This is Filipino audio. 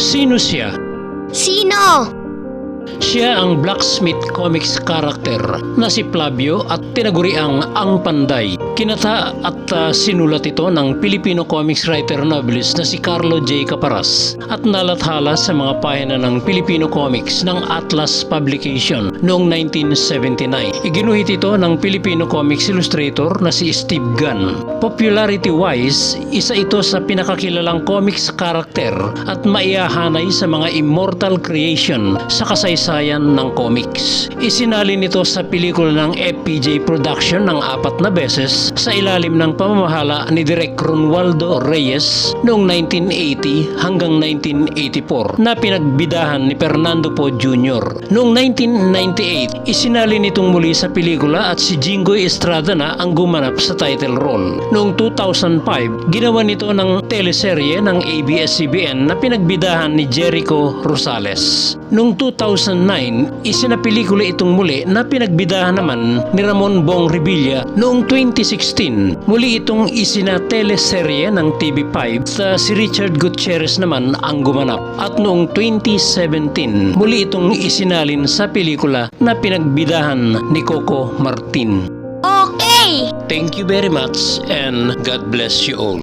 Sino siya? Sino? Siya ang blacksmith comics character na si Flavio at tinaguriang Ang Panday. Kinata at ah, sinulat ito ng Filipino comics writer novelist na si Carlo J. Caparas at nalathala sa mga pahina ng Filipino comics ng Atlas Publication noong 1979. Iginuhit ito ng Filipino comics illustrator na si Steve Gunn. Popularity-wise, isa ito sa pinakakilalang comics character at maiahanay sa mga immortal creation sa kasaysayan ng comics. Isinalin ito sa pelikula ng FPJ Production ng apat na beses sa ilalim ng pamamahala ni Direk Ronaldo Reyes noong 1980 hanggang 1984 na pinagbidahan ni Fernando Po Jr. Noong 1998, isinalin itong muli sa pelikula at si Jingoy Estrada na ang gumanap sa title role. Noong 2005, ginawa nito ng teleserye ng ABS-CBN na pinagbidahan ni Jericho Rosales. Noong 2009, isinapelikula itong muli na pinagbidahan naman ni Ramon Bong Revilla noong 2016. Muli itong isina teleserye ng TV5 sa si Richard Gutierrez naman ang gumanap. At noong 2017, muli itong isinalin sa pelikula na pinagbidahan ni Coco Martin. Thank you very much and God bless you all.